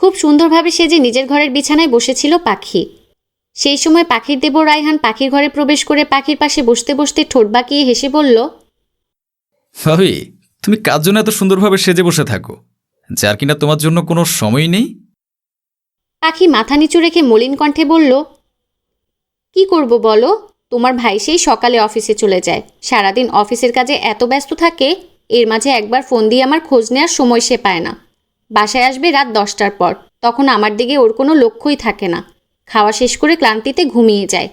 খুব সুন্দরভাবে সেজে নিজের ঘরের বিছানায় বসেছিল পাখি। সেই সময় পাখির দেব রায়হান পাখির ঘরে প্রবেশ করে পাখির পাশে বসতে বসতে ঠোঁট বাঁকিয়ে হেসে বলল ভাবি তুমি কার জন্য এত সুন্দরভাবে সেজে বসে থাকো? যার কিনা তোমার জন্য কোনো সময় নেই? পাখি মাথা নিচু রেখে মলিন কণ্ঠে বলল কি করব বলো? তোমার ভাই সেই সকালে অফিসে চলে যায়। সারাদিন অফিসের কাজে এত ব্যস্ত থাকে এর মাঝে একবার ফোন দিয়ে আমার খোঁজ নেওয়ার সময় সে পায় না। বাসায় আসবে রাত দশটার পর। তখন আমার দিকে ওর কোনো লক্ষ্যই থাকে না। খাওয়া শেষ করে ক্লান্তিতে ঘুমিয়ে যায়।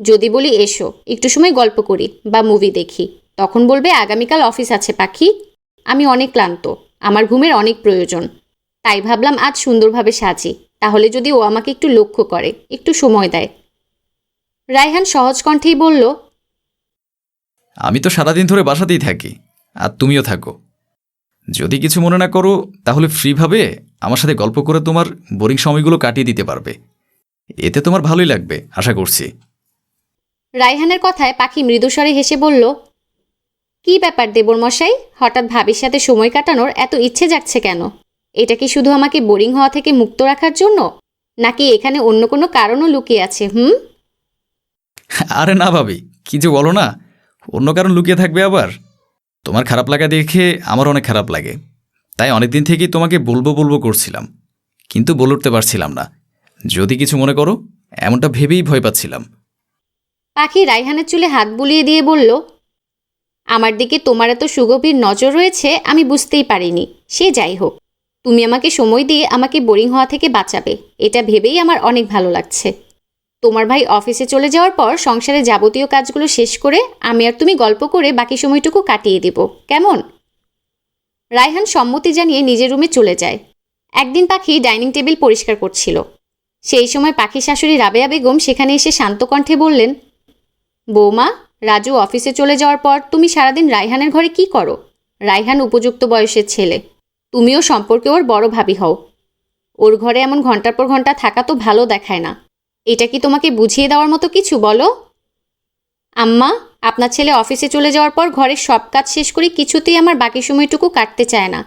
যদি বলি, এসো, একটু সময় গল্প করি বা মুভি দেখি। তখন বলবে, আগামীকাল অফিস আছে, পাখি। আমি অনেক ক্লান্ত, আমার ঘুমের অনেক প্রয়োজন। তাই ভাবলাম, আজ সুন্দরভাবে সাজি। তাহলে যদি ও আমাকে একটু লক্ষ্য করে, একটু সময় দেয়। রায়হান সহজ কণ্ঠেই বলল, আমি তো সারাদিন ধরে বাসাতেই থাকি, আর তুমিও থাকো। যদি কিছু মনে না করো তাহলে ফ্রিভাবে আমার সাথে গল্প করে তোমার বোরিং সময়গুলো কাটিয়ে দিতে পারবে। এতে তোমার ভালোই লাগবে আশা করছি। রায়হানের কথায় পাখি মৃদুস্বরে হেসে বলল কি ব্যাপার দেবর মশাই হঠাৎ ভাবির সাথে সময় কাটানোর এত ইচ্ছে যাচ্ছে কেন? এটা কি শুধু আমাকে বোরিং হওয়া থেকে মুক্ত রাখার জন্য? নাকি এখানে অন্য কোনো কারণও লুকিয়ে আছে হুম? আরে না ভাবি কি যে বলো না অন্য কারণ লুকিয়ে থাকবে আবার? তোমার খারাপ লাগা দেখে আমার অনেক খারাপ লাগে। তাই অনেকদিন থেকেই তোমাকে বলব বলব করছিলাম, কিন্তু বলে উঠতে পারছিলাম না। যদি কিছু মনে করো, এমনটা ভেবেই ভয় পাচ্ছিলাম। পাখি রায়হানের চুলে হাত বুলিয়ে দিয়ে বলল, আমার দিকে তোমার এত সুগভীর নজর রয়েছে, আমি বুঝতেই পারিনি। সে যাই হোক, তুমি আমাকে সময় দিয়ে আমাকে বোরিং হওয়া থেকে বাঁচাবে। এটা ভেবেই আমার অনেক ভালো লাগছে। তোমার ভাই অফিসে চলে যাওয়ার পর সংসারে যাবতীয় কাজগুলো শেষ করে আমি আর তুমি গল্প করে বাকি সময়টুকু কাটিয়ে দেব। কেমন? রায়হান সম্মতি জানিয়ে নিজের রুমে চলে যায়। একদিন পাখি ডাইনিং টেবিল পরিষ্কার করছিল। সেই সময় পাখি শাশুড়ি রাবেয়া বেগম সেখানে এসে শান্ত কণ্ঠে বললেন, বৌমা, রাজু অফিসে চলে যাওয়ার পর তুমি সারাদিন রায়হানের ঘরে কি করো? রায়হান উপযুক্ত বয়সের ছেলে। তুমিও সম্পর্কে ওর বড় ভাবি হও। ওর ঘরে এমন ঘণ্টার পর ঘণ্টা থাকা তো ভালো দেখায় না। এটা কি তোমাকে বুঝিয়ে দেওয়ার মতো কিছু, বলো? আম্মা, আপনার ছেলে অফিসে চলে যাওয়ার পর ঘরের সব কাজ শেষ করে কিছুতেই আমার বাকি সময়টুকু কাটতে চায় না।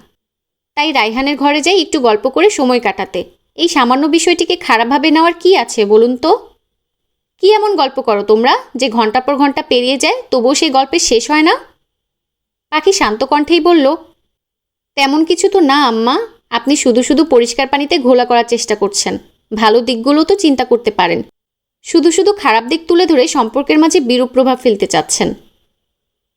তাই রায়হানের ঘরে যাই একটু গল্প করে সময় কাটাতে। এই সামান্য বিষয়টিকে খারাপভাবে নেওয়ার কি আছে, বলুন তো? কি এমন গল্প করো তোমরা, যে ঘণ্টা পর ঘণ্টা পেরিয়ে যায়, তবুও সেই গল্পের শেষ হয় না? পাখি শান্ত কণ্ঠেই বলল, তেমন কিছু তো না, আম্মা। আপনি শুধু শুধু পরিষ্কার পানিতে ঘোলা করার চেষ্টা করছেন। ভালো দিকগুলো তো চিন্তা করতে পারেন। শুধু শুধু খারাপ দিক তুলে ধরে সম্পর্কের মাঝে বিরূপ প্রভাব ফেলতে চাচ্ছেন।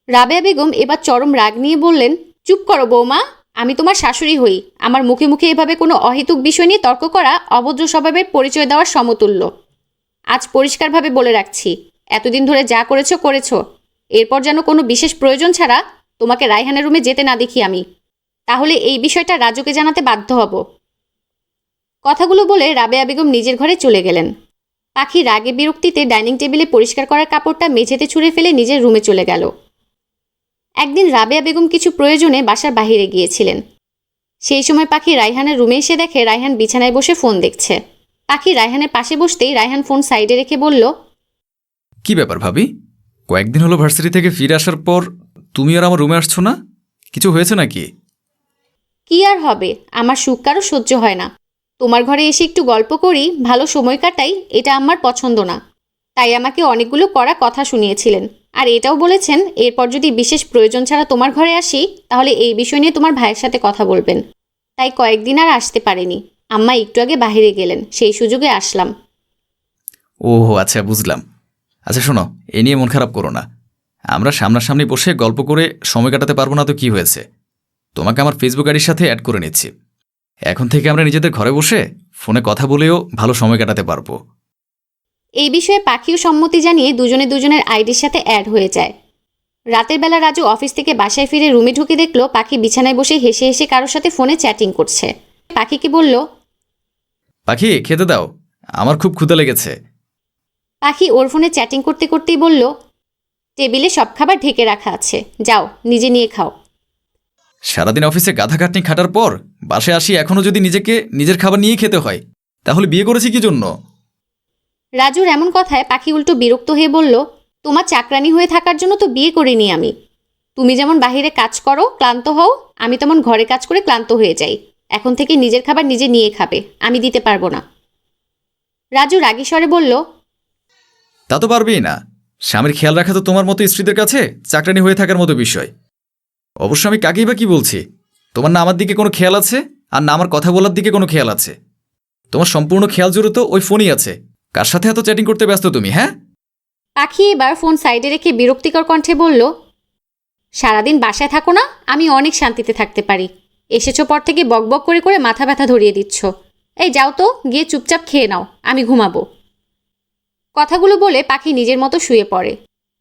রাবেয়া বেগম এবার চরম রাগ নিয়ে বললেন, চুপ করো বৌমা, আমি তোমার শাশুড়ি হই। আমার মুখে মুখে এভাবে কোনো অহেতুক বিষয় নিয়ে তর্ক করা অভদ্র স্বভাবের পরিচয় দেওয়ার সমতুল্য। আজ পরিষ্কারভাবে বলে রাখছি, এতদিন ধরে যা করেছ করেছ। এরপর যেন কোনো বিশেষ প্রয়োজন ছাড়া তোমাকে রায়হানের রুমে যেতে না দেখি আমি। তাহলে এই বিষয়টা রাজুকে জানাতে বাধ্য হব। কথাগুলো বলে রাবেয়া বেগম নিজের ঘরে চলে গেলেন। পাখি রাগে বিরক্তিতে ডাইনিং টেবিলে পরিষ্কার করার কাপড়টা মেঝেতে ছুঁড়ে ফেলে নিজের রুমে চলে গেল। একদিন রাবেয়া বেগম কিছু প্রয়োজনে বাসার বাহিরে গিয়েছিলেন। সেই সময় পাখি রায়হানের রুমে এসে দেখে রায়হান বিছানায় বসে ফোন দেখছে। পাখি রায়হানের পাশে বসতেই রায়হান ফোন সাইডে রেখে বলল কি ব্যাপার ভাবি? কয়েকদিন হলো ভার্সিটি থেকে ফিরে আসার পর তুমি আর আমার রুমে আসছো না? কিছু হয়েছে নাকি? কি আর হবে? আমার সুখ কারও সহ্য হয় না। তোমার ঘরে এসে একটু গল্প করি, ভালো সময় কাটাই, এটা আমার পছন্দ না। তাই আমাকে অনেকগুলো করা কথা শুনিয়েছিলেন। আর এটাও বলেছেন, এরপর যদি বিশেষ প্রয়োজন ছাড়া তোমার ঘরে আসি, তাহলে এই বিষয় নিয়ে তোমার ভাইয়ের সাথে কথা বলবেন। তাই কয়েকদিন আর আসতে পারেনি। আম্মা একটু আগে বাইরে গেলেন, সেই সুযোগে আসলাম। ও আচ্ছা বুঝলাম। আচ্ছা শোনো, এ নিয়ে মন খারাপ করো না। আমরা সামনাসামনি বসে গল্প করে সময় কাটাতে পারব না তো কি হয়েছে? তোমাকে আমার ফেসবুক আইডির সাথে অ্যাড করে নিচ্ছি। এখন থেকে আমরা নিজেদের ঘরে বসে ফোনে কথা বলেও ভালো সময় কাটাতে পারব। এই বিষয়ে পাখিও সম্মতি জানিয়ে দুজনে দুজনের আইডির সাথে অ্যাড হয়ে যায়। রাতের বেলা রাজু অফিস থেকে বাসায় ফিরে রুমে ঢুকে দেখল পাখি বিছানায় বসে হেসে হেসে কারোর সাথে ফোনে চ্যাটিং করছে। পাখিকে বলল পাখি খেতে দাও। আমার খুব ক্ষুদা লেগেছে। পাখি ওর ফোনে চ্যাটিং করতে করতেই বলল টেবিলে সব খাবার ঢেকে রাখা আছে। যাও নিজে নিয়ে খাও। সারাদিন অফিসে গাধা খাটনি খাটার পর বাসায় আসি এখনও যদি নিজেকে নিজের খাবার নিয়ে খেতে হয় তাহলে বিয়ে করেছি কি জন্য? রাজুর এমন কথায় পাখি উল্টো বিরক্ত হয়ে বলল তোমার চাকরানি হয়ে থাকার জন্য তো বিয়ে করিনি আমি। তুমি যেমন বাহিরে কাজ করো ক্লান্ত হও আমি তেমন ঘরে কাজ করে ক্লান্ত হয়ে যাই। এখন থেকে নিজের খাবার নিজে নিয়ে খাবে আমি দিতে পারব না। রাজু রাগী স্বরে বলল তা তো পারবেই না। স্বামীর খেয়াল রাখা তো তোমার মতো স্ত্রীদের কাছে চাকরানি হয়ে থাকার মতো বিষয়। অবশ্য আমি কাকেই বা কি বলছি? তোমার না আমার দিকে কোনো খেয়াল আছে? আর না আমার কথা বলার দিকে কোনো খেয়াল আছে? তোমার সম্পূর্ণ খেয়াল জুড়ে তো ওই ফোনই আছে। কার সাথে এত চ্যাটিং করতে ব্যস্ত তুমি হ্যাঁ? পাখি এবার ফোন সাইডে রেখে বিরক্তিকর কণ্ঠে বলল, সারাদিন বাসায় থাকো না, আমি অনেক শান্তিতে থাকতে পারি। এসেছ পর থেকে বকবক করে করে মাথা ব্যথা ধরিয়ে দিচ্ছ। এই যাও তো, গিয়ে চুপচাপ খেয়ে নাও, আমি ঘুমাবো। কথাগুলো বলে পাখি নিজের মতো শুয়ে পড়ে।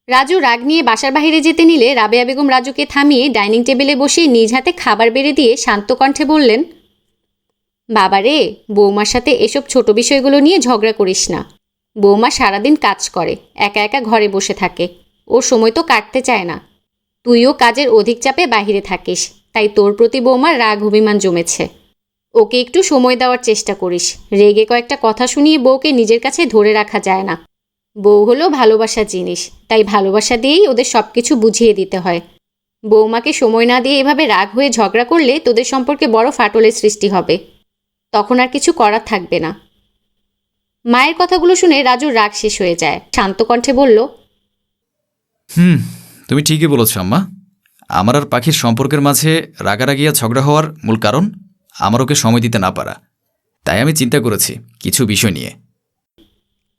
রাজু রাগ নিয়ে বাসার বাইরে যেতে নিলে রাবেয়া বেগম রাজুকে থামিয়ে ডাইনিং টেবিলে বসিয়ে নিজ হাতে খাবার বেড়ে দিয়ে শান্ত কণ্ঠে বললেন, বাবারে, বৌমার সাথে এসব ছোট বিষয়গুলো নিয়ে ঝগড়া করিস না। বৌমা সারাদিন কাজ করে, একা একা ঘরে বসে থাকে। ওর সময় তো কাটতে চায় না। তুইও কাজের অধিক চাপে বাহিরে থাকিস, তাই তোর প্রতি বৌমার রাগ অভিমান জমেছে। ওকে একটু সময় দেওয়ার চেষ্টা করিস। রেগে কয়েকটা কথা শুনিয়ে বউকে নিজের কাছে ধরে রাখা যায় না। বউ হলো ভালোবাসা জিনিস, তাই ভালোবাসা দিয়েই ওদের সব কিছু বুঝিয়ে দিতে হয়। বৌমাকে সময় না দিয়ে এভাবে রাগ হয়ে ঝগড়া করলে তোদের সম্পর্কে বড় ফাটলের সৃষ্টি হবে। তখন আর কিছু করার থাকবে না। মায়ের কথাগুলো শুনে রাজুর রাগ শেষ হয়ে যায়। শান্ত কণ্ঠে বলল, হুম, তুমি ঠিকই বলেছ আম্মা। আমার আর পাখির সম্পর্কের মাঝে রাগারাগিয়া ঝগড়া হওয়ার মূল কারণ, আমার ওকে সময় দিতে না পারা। তাই আমি চিন্তা করেছি কিছু বিষয় নিয়ে।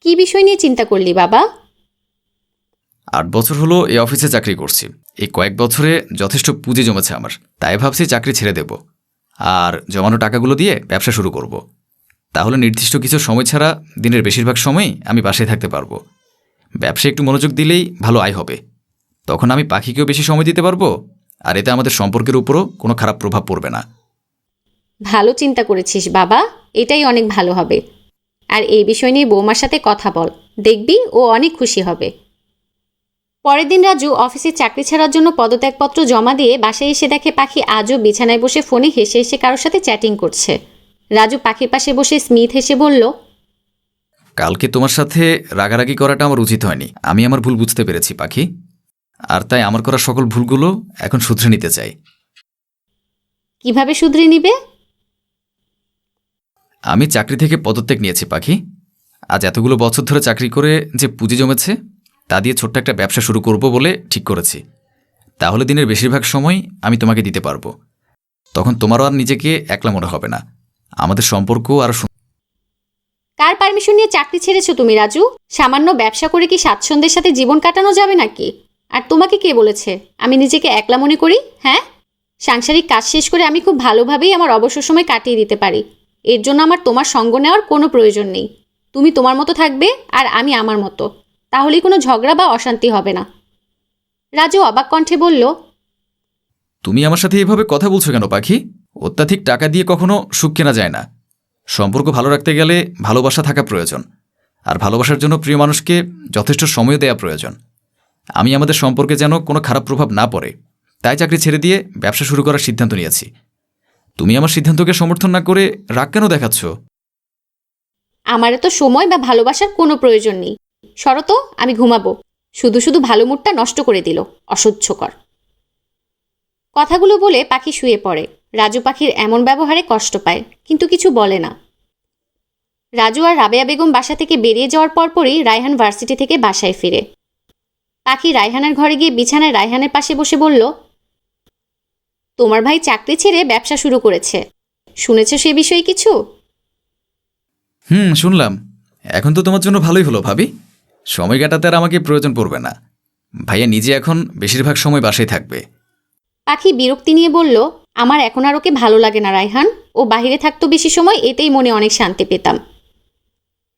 কি বিষয় নিয়ে চিন্তা করলি বাবা? আট বছর হলো এই অফিসে চাকরি করছি। এই কয়েক বছরে যথেষ্ট পুঁজি জমেছে আমার। তাই ভাবছি চাকরি ছেড়ে দেব। আর জমানো টাকাগুলো দিয়ে ব্যবসা শুরু করব। তাহলে নির্দিষ্ট কিছু সময় ছাড়া দিনের বেশিরভাগ সময়ই আমি বাসায় থাকতে পারব। ব্যবসায় একটু মনোযোগ দিলেই ভালো আয় হবে। তখন আমি পাখিকেও বেশি সময় দিতে পারব আর এতে আমাদের সম্পর্কের উপরও কোনো খারাপ প্রভাব পড়বে না। ভালো চিন্তা করেছিস বাবা। এটাই অনেক ভালো হবে। আর এই বিষয় নিয়ে বৌমার সাথে কথা বল। দেখবি ও অনেক খুশি হবে। পরের দিন রাজু অফিসে চাকরি ছাড়ার জন্য পদত্যাগপত্র জমা দিয়ে বাসায় এসে দেখে পাখি আজও বিছানায় বসে ফোনে হেসে হেসে কারোর সাথে চ্যাটিং করছে। রাজু পাখির পাশে বসে স্মিথ হেসে বলল কালকে তোমার সাথে রাগারাগি করাটা আমার উচিত হয়নি। আমি আমার ভুল বুঝতে পেরেছি পাখি। আর তাই আমার করা সকল ভুলগুলো এখন শুধরে নিতে চাই। কীভাবে শুধরে নিবে? আমি চাকরি থেকে পদত্যাগ নিয়েছি, পাখি। আজ এতগুলো বছর ধরে চাকরি করে যে পুঁজি জমেছে, তা দিয়ে ছোট্ট একটা ব্যবসা শুরু করব বলে ঠিক করেছি। তাহলে দিনের বেশিরভাগ সময় আমি তোমাকে দিতে পারব। তখন তোমারও আর নিজেকে একলা মনে হবে না। আমাদের সম্পর্ক আরও কার পারমিশন নিয়ে চাকরি ছেড়েছো তুমি, রাজু? সামান্য ব্যবসা করে কি স্বাচ্ছন্দ্যের সাথে জীবন কাটানো যাবে নাকি? আর তোমাকে কে বলেছে, আমি নিজেকে একলা মনে করি হ্যাঁ? সাংসারিক কাজ শেষ করে আমি খুব ভালোভাবেই আমার অবসর সময় কাটিয়ে দিতে পারি। এর জন্য আমার তোমার সঙ্গ নেওয়ার কোনো প্রয়োজন নেই। তুমি তোমার মতো থাকবে আর আমি আমার মতো। তাহলেই কোনো ঝগড়া বা অশান্তি হবে না। রাজু অবাক কণ্ঠে বলল, তুমি আমার সাথে এভাবে কথা বলছো কেন, পাখি? অত্যাধিক টাকা দিয়ে কখনো সুখ কেনা যায় না। সম্পর্ক ভালো রাখতে গেলে ভালোবাসা থাকা প্রয়োজন। আর ভালোবাসার জন্য প্রিয় মানুষকে যথেষ্ট সময় দেওয়া প্রয়োজন। আমি আমাদের সম্পর্কে যেন কোনো খারাপ প্রভাব না পড়ে। তাই চাকরি ছেড়ে দিয়ে ব্যবসা শুরু করার সিদ্ধান্ত নিয়েছি। তুমি আমার সিদ্ধান্তকে সমর্থন না করে রাগ কেন দেখাচ্ছ? আমার এত সময় বা ভালোবাসার কোনো প্রয়োজন নেই। শরত আমি ঘুমাবো। শুধু শুধু ভালো মুডটা নষ্ট করে দিল, অসহ্যকর। কথাগুলো বলে পাখি শুয়ে পড়ে। রাজু পাখির এমন ব্যবহারে কষ্ট পায়, কিন্তু কিছু বলে না। রাজু আর রাবেয়া বেগম বাসা থেকে বেরিয়ে যাওয়ার পরপরই রায়হান ভার্সিটি থেকে বাসায় ফিরে। পাখি রায়হানের ঘরে গিয়ে বিছানায় রায়হানের পাশে বসে বলল তোমার ভাই চাকরি ছেড়ে ব্যবসা শুরু করেছে। শুনেছ সে বিষয়ে কিছু? হুম শুনলাম। এখন তো তোমার জন্য ভালোই হলো ভাবি। সময় কাটাতে আর আমাকে প্রয়োজন পড়বে না। ভাইয়া নিজে এখন বেশিরভাগ সময় বাসায় থাকবে। পাখি বিরক্তি নিয়ে বলল আমার এখন আর ওকে ভালো লাগে না রায়হান। ও বাইরে থাকতো বেশি সময় এতেই মনে অনেক শান্তি পেতাম।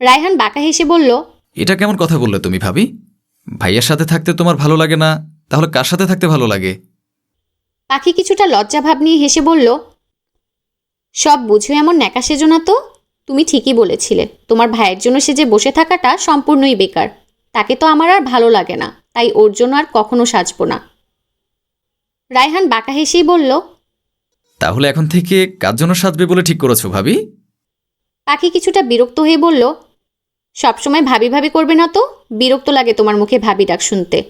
রায়হান বাঁকা হেসে বলল এটা কেমন কথা বললে তুমি ভাবি? ভাইয়ার সাথে থাকতে তোমার ভালো লাগে না তাহলে কার সাথে থাকতে ভালো লাগে? পাখি কিছুটা লজ্জাভাব নিয়ে হেসে বলল সব বুঝো এমন ন্যাকা সেজো না তো। তুমি ঠিকই বলেছিলে। তোমার ভাইয়ের জন্য সে যে বসে থাকাটা সম্পূর্ণই বেকার। তাকে তো আমার আর ভালো লাগে না। তাই ওর জন্য আর কখনো সাজবো না। রায়হান বাঁকা হেসেই বলল তাহলে এখন থেকে কার জন্য সাজবে বলে ঠিক করেছ ভাবি? পাখি কিছুটা বিরক্ত হয়ে বলল সবসময় ভাবি ভাবি করবে না তো। বিরক্ত লাগে তোমার মুখে ভাবি ডাক শুনতে।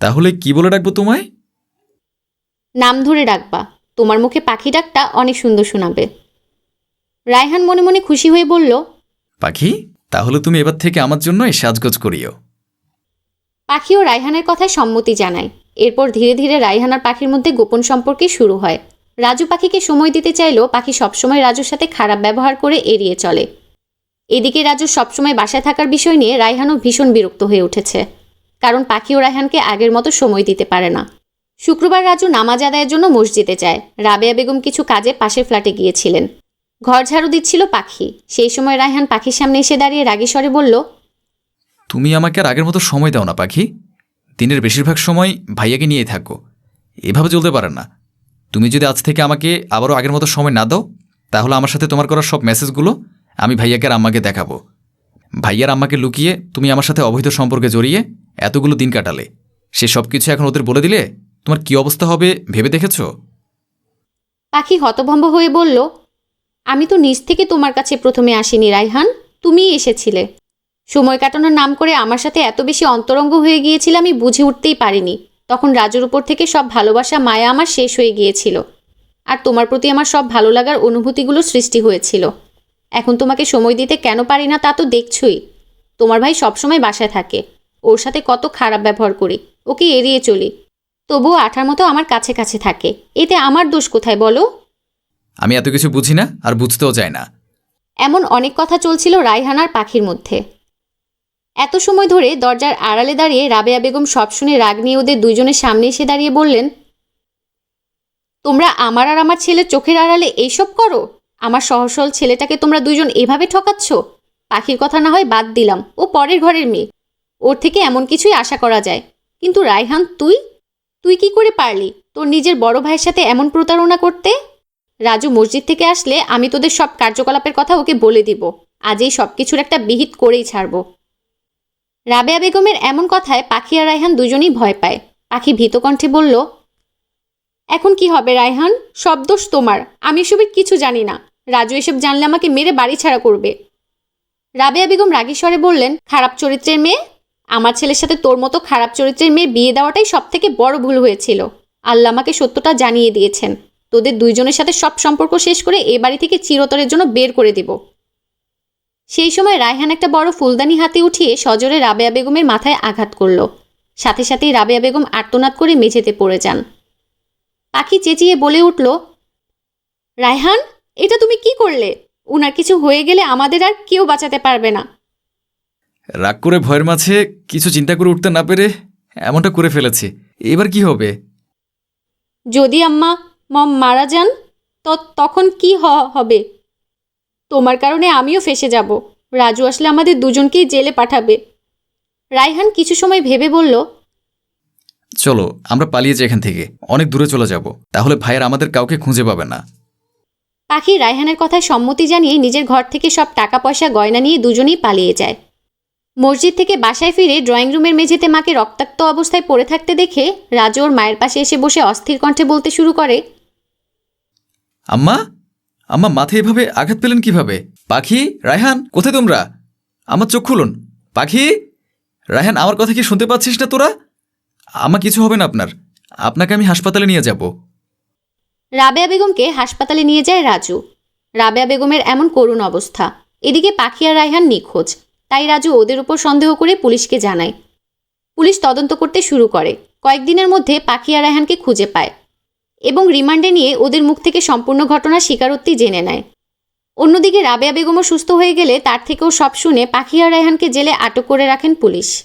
তাহলে কি বলে ডাকবো তোমায়? নাম ধরে ডাকবা। তোমার মুখে পাখি ডাকটা অনেক সুন্দর শোনাবে। রায়হান মনে মনে খুশি হয়ে বলল পাখি তাহলে তুমি এবার থেকে আমার জন্য এই সাজগোজ করিও। পাখিও রায়হানের কথায় সম্মতি জানায়। এরপর ধীরে ধীরে রায়হান আর পাখির মধ্যে গোপন সম্পর্কে শুরু হয়। রাজু পাখিকে সময় দিতে চাইলেও পাখি সবসময় রাজুর সাথে খারাপ ব্যবহার করে এড়িয়ে চলে। এদিকে রাজু সবসময় বাসায় থাকার বিষয় নিয়ে রায়হানও ভীষণ বিরক্ত হয়ে উঠেছে। কারণ পাখি ও রায়হানকে আগের মতো সময় দিতে পারে না। শুক্রবার রাজু নামাজ আদায়ের জন্য মসজিদে যায়। রাবেয়া বেগম কিছু কাজে পাশের ফ্ল্যাটে গিয়েছিলেন। ঘর ঝাড়ু দিচ্ছিল পাখি। সেই সময় রায়হান পাখির সামনে এসে দাঁড়িয়ে রাগী বলল, তুমি আমাকে আর আগের মতো সময় দাও না, পাখি। দিনের বেশিরভাগ সময় ভাইয়াকে নিয়েই থাকো। এভাবে চলতে পারে না। তুমি যদি আজ থেকে আমাকে আবারও আগের মতো সময় না দাও, তাহলে আমার সাথে তোমার করা সব মেসেজগুলো আমি ভাইয়াকে আর আম্মাকে দেখাবো। ভাইয়ার আম্মাকে লুকিয়ে তুমি আমার সাথে অবৈধ সম্পর্কে জড়িয়ে এতগুলো দিন কাটালে। সে সব কিছু এখন ওদের বলে দিলে তোমার কি অবস্থা হবে ভেবে দেখেছ? পাখি হতভম্ব হয়ে বলল, আমি তো নিজ থেকে তোমার কাছে প্রথমে আসিনি, রাইহান। তুমিই এসেছিলে। সময় কাটানোর নাম করে আমার সাথে এত বেশি অন্তরঙ্গ হয়ে গিয়েছিল আমি বুঝে উঠতেই পারিনি। তখন রাজুর উপর থেকে সব ভালোবাসা, মায়া আমার শেষ হয়ে গিয়েছিল। আর তোমার প্রতি আমার সব ভালো লাগার অনুভূতিগুলো সৃষ্টি হয়েছিল। এখন তোমাকে সময় দিতে কেন পারি না তা তো দেখছই। তোমার ভাই সবসময় বাসায় থাকে। ওর সাথে কত খারাপ ব্যবহার করি। ওকে এড়িয়ে চলি। তবুও আঠার মতো আমার কাছে কাছে থাকে। এতে আমার দোষ কোথায় বলো? আমি এত কিছু বুঝি না আর বুঝতেও চাই না। এমন অনেক কথা চলছিল রায়হানার পাখির মধ্যে। এত সময় ধরে দরজার আড়ালে দাঁড়িয়ে রাবেয়া বেগম সব শুনে রাগ নিয়ে ওদের দুইজনের সামনে এসে দাঁড়িয়ে বললেন তোমরা আমার আর আমার ছেলের চোখের আড়ালে এইসব করো? আমার সহসল ছেলেটাকে তোমরা দুইজন এভাবে ঠকাচ্ছ? পাখির কথা না হয় বাদ দিলাম। ও পরের ঘরের মেয়ে। ওর থেকে এমন কিছুই আশা করা যায়। কিন্তু রায়হান তুই? তুই কি করে পারলি? তোর নিজের বড় ভাইয়ের সাথে এমন প্রতারণা করতে? রাজু মসজিদ থেকে আসলে আমি তোদের সব কার্যকলাপের কথা ওকে বলে দিব। আজই সব কিছুর একটা বিহিত করেই ছাড়ব। রাবেয়া বেগমের এমন কথায় পাখি আর রায়হান দুজনেই ভয় পায়। পাখি ভীতকণ্ঠে বলল, এখন কি হবে রায়হান? সব দোষ তোমার। আমি এসবের কিছু জানি না। রাজু এসব জানলে আমাকে মেরে বাড়ি ছাড়া করবে। রাবেয়া বেগম রাগীস্বরে বললেন, খারাপ চরিত্রের মেয়ে? আমার ছেলের সাথে তোর মতো খারাপ চরিত্রের মেয়ে বিয়ে দেওয়াটাই সব থেকে বড় ভুল হয়েছিল। আল্লাহ আমাকে সত্যটা জানিয়ে দিয়েছেন। তোদের দুইজনের সাথে সব সম্পর্ক শেষ করে এ বাড়ি থেকে চিরতরের জন্য বের করে দেব। সেই সময় রায়হান একটা বড় ফুলদানি হাতে উঠিয়ে সজোরে রাবেয়া বেগমের মাথায় আঘাত করল। সাথে সাথেই রাবেয়া বেগম আর্তনাদ করে মেঝেতে পড়ে যান। পাখি চেঁচিয়ে বলে উঠল, রায়হান, এটা তুমি কি করলে? উনার কিছু হয়ে গেলে আমাদের আর কেউ বাঁচাতে পারবে না। রাগ করে ভয়ের মাঝে কিছু চিন্তা করে উঠতে না পেরে এমনটা করে ফেলেছি। এবার কি হবে? যদি আম্মা মম মারা যান তো তখন কি হবে? তোমার কারণে আমিও ফেসে যাব। রাজু আসলে আমাদের দুজনকেই জেলে পাঠাবে। রায়হান কিছু সময় ভেবে বলল চলো আমরা পালিয়ে যাই এখান থেকে। অনেক দূরে চলে যাব। তাহলে ভাইয়ের আমাদের কাউকে খুঁজে পাবে না। পাখি রায়হানের কথায় সম্মতি জানিয়ে নিজের ঘর থেকে সব টাকা পয়সা গয়না নিয়ে দুজনেই পালিয়ে যায়। মসজিদ থেকে বাসায় ফিরে ড্রয়িং রুমের মেঝেতে মাকে রক্তাক্ত অবস্থায় পড়ে থাকতে দেখে রাজু ওর মায়ের পাশে এসে বসে অস্থির কণ্ঠে বলতে শুরু করে। আম্মা? আম্মা মাথায় এভাবে আঘাত পেলেন কীভাবে? পাখি? রায়হান কোথায় তোমরা? আমার চোখ খুলুন। পাখি? রায়হান আমার কথা কি শুনতে পাচ্ছিস না তোরা? আমার কিছু হবে না আপনার। আপনাকে আমি হাসপাতালে নিয়ে যাব। রাবেয়া বেগমকে হাসপাতালে নিয়ে যায় রাজু। রাবেয়া বেগমের এমন করুণ অবস্থা। এদিকে পাখি আর রায়হান নিখোঁজ। তাই রাজু ওদের উপর সন্দেহ করে পুলিশকে জানায়। পুলিশ তদন্ত করতে শুরু করে। কয়েকদিনের মধ্যে পাখি আর রায়হানকে খুঁজে পায় এবং রিমান্ডে নিয়ে ওদের মুখ থেকে সম্পূর্ণ ঘটনা স্বীকারোক্তি জেনে নেয়। অন্যদিকে রাবেয়া বেগমও সুস্থ হয়ে গেলে তার থেকেও সব শুনে পাখিয়া রায়হানকে জেলে আটক করে রাখেন পুলিশ।